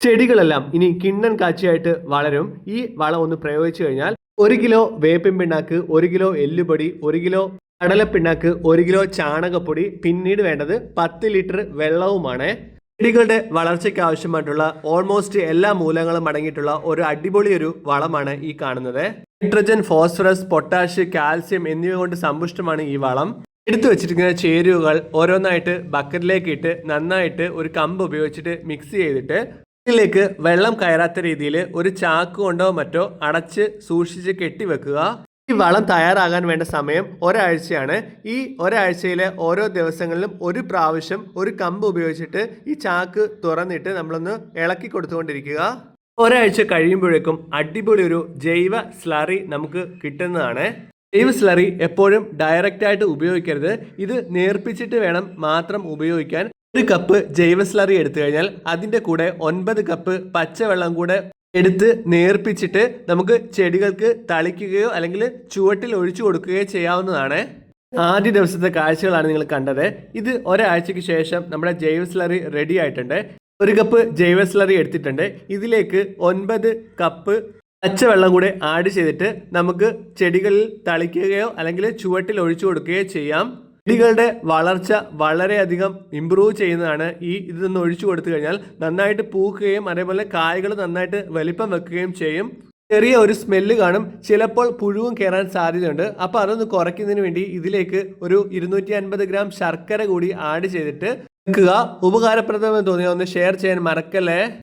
ചെടികളെല്ലാം ഇനി കിണ്ണൻ കാച്ചിയായിട്ട് വളരും. ഈ വളം ഒന്ന് പ്രയോഗിച്ചു കഴിഞ്ഞാൽ ഒരു കിലോ വേപ്പിൻ പിണ്ണാക്ക് ഒരു കിലോ എല്ലുപൊടി ഒരു കിലോ കടലപ്പിണ്ണാക്ക് ഒരു കിലോ ചാണകപ്പൊടി. പിന്നീട് വേണ്ടത് പത്ത് ലിറ്റർ വെള്ളവുമാണ്. ചെടികളുടെ വളർച്ചയ്ക്ക് ആവശ്യമായിട്ടുള്ള ഓൾമോസ്റ്റ് എല്ലാ മൂലങ്ങളും അടങ്ങിയിട്ടുള്ള ഒരു അടിപൊളി ഒരു വളമാണ് ഈ കാണുന്നത്. നൈട്രജൻ ഫോസ്ഫറസ് പൊട്ടാഷ് കാൽസ്യം എന്നിവ കൊണ്ട് സമ്പുഷ്ടമാണ് ഈ വളം. എടുത്തു വെച്ചിരിക്കുന്ന ചേരുവകൾ ഓരോന്നായിട്ട് ബക്കറ്റിലേക്ക് ഇട്ട് നന്നായിട്ട് ഒരു കമ്പ് ഉപയോഗിച്ചിട്ട് മിക്സ് ചെയ്തിട്ട് ഇതിലേക്ക് വെള്ളം കയറാത്ത രീതിയിൽ ഒരു ചാക്ക് കൊണ്ടോ മറ്റോ അടച്ച് സൂക്ഷിച്ച് കെട്ടിവെക്കുക ഈ വളം തയ്യാറാകാൻ വേണ്ട സമയം ഒരാഴ്ചയാണ്. ഈ ഒരാഴ്ചയിലെ ഓരോ ദിവസങ്ങളിലും ഒരു പ്രാവശ്യം ഒരു കമ്പ് ഉപയോഗിച്ചിട്ട് ഈ ചാക്ക് തുറന്നിട്ട് നമ്മളൊന്ന് ഇളക്കി കൊടുത്തുകൊണ്ടിരിക്കുക. ഒരാഴ്ച കഴിയുമ്പോഴേക്കും അടിപൊളി ഒരു ജൈവ സ്ലറി നമുക്ക് കിട്ടുന്നതാണ്. ജൈവ സ്ലറി എപ്പോഴും ഡയറക്റ്റായിട്ട് ഉപയോഗിക്കരുത്. ഇത് നേർപ്പിച്ചിട്ട് വേണം മാത്രം ഉപയോഗിക്കാൻ. ഒരു കപ്പ് ജൈവ സ്ലറി എടുത്തു കഴിഞ്ഞാൽ അതിന്റെ കൂടെ ഒൻപത് കപ്പ് പച്ചവെള്ളം കൂടെ എടുത്ത് നേർപ്പിച്ചിട്ട് നമുക്ക് ചെടികൾക്ക് തളിക്കുകയോ അല്ലെങ്കിൽ ചുവട്ടിൽ ഒഴിച്ചു കൊടുക്കുകയോ ചെയ്യാവുന്നതാണ്. ആദ്യ ദിവസത്തെ കാഴ്ചകളാണ് നിങ്ങൾ കണ്ടത്. ഇത് ഒരാഴ്ചയ്ക്ക് ശേഷം നമ്മുടെ ജൈവ സ്ലറി റെഡി ആയിട്ടുണ്ട്. ഒരു കപ്പ് ജൈവ സ്ലറി എടുത്തിട്ടുണ്ട്. ഇതിലേക്ക് ഒൻപത് കപ്പ് പച്ചവെള്ളം കൂടെ ആഡ് ചെയ്തിട്ട് നമുക്ക് ചെടികളിൽ തളിക്കുകയോ അല്ലെങ്കിൽ ചുവട്ടിൽ ഒഴിച്ചു കൊടുക്കുകയോ ചെയ്യാം. ചെടികളുടെ വളർച്ച വളരെയധികം ഇമ്പ്രൂവ് ചെയ്യുന്നതാണ് ഈ ഇതൊന്ന് ഒഴിച്ചു കൊടുത്തു കഴിഞ്ഞാൽ നന്നായിട്ട് പൂക്കുകയും അതേപോലെ കായകൾ നന്നായിട്ട് വലിപ്പം വെക്കുകയും ചെയ്യും. ചെറിയ ഒരു സ്മെല്ല് കാണും. ചിലപ്പോൾ പുഴുവും കയറാൻ സാധ്യതയുണ്ട്. അപ്പോൾ അതൊന്ന് കുറയ്ക്കുന്നതിന് വേണ്ടി ഇതിലേക്ക് ഒരു ഇരുന്നൂറ്റി അൻപത് ഗ്രാം ശർക്കര കൂടി ആഡ് ചെയ്തിട്ട് വെക്കുക. ഉപകാരപ്രദമെന്ന് തോന്നിയാൽ ഒന്ന് ഷെയർ ചെയ്യാൻ മറക്കല്ലേ?